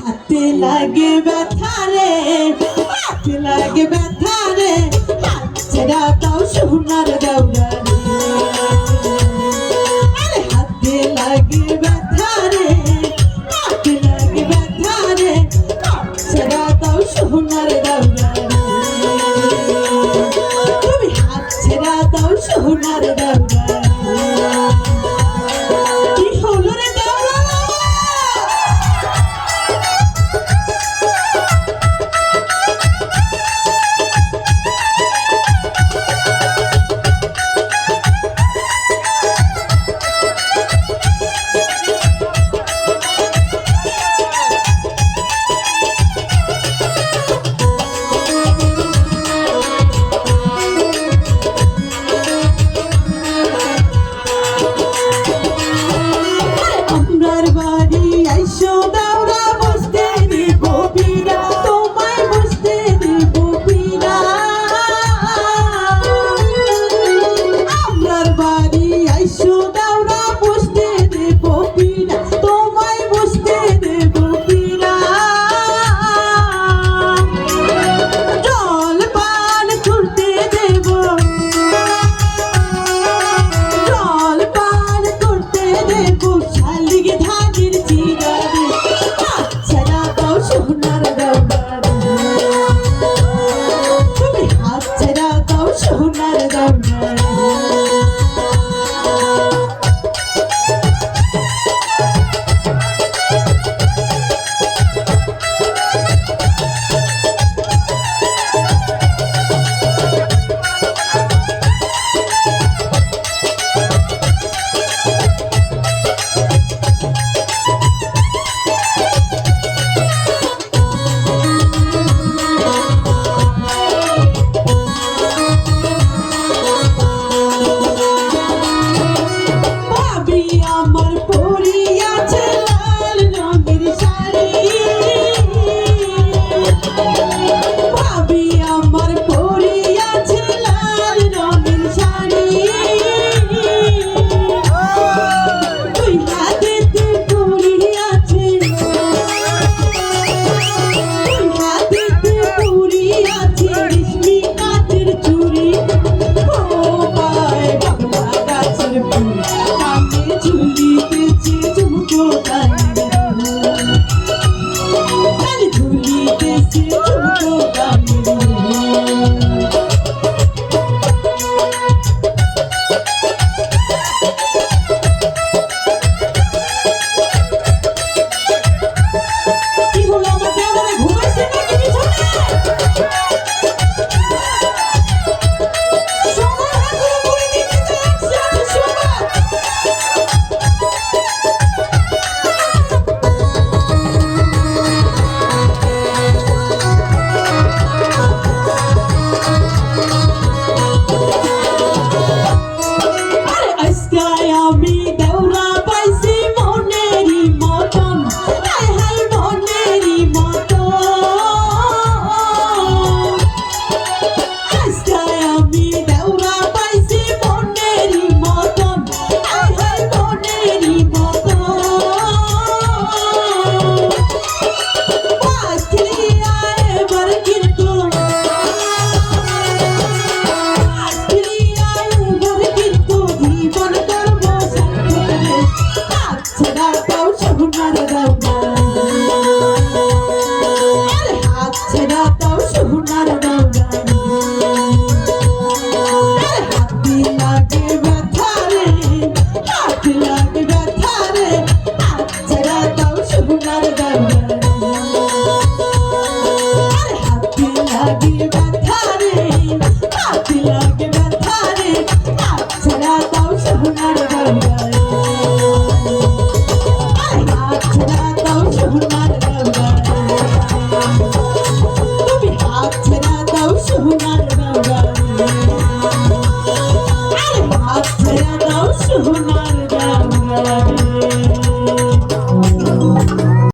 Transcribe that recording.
হাতে লাগে ব্যথা রে, হাতে লাগে ব্যথা রে। হাত ছেড়া তাও সোনার দৌড়া আরে হাতে লাগে ব্যথা রে, হাতে লাগে সোনার দৌড়া ঝুলিতেছে ঝুমকো আমি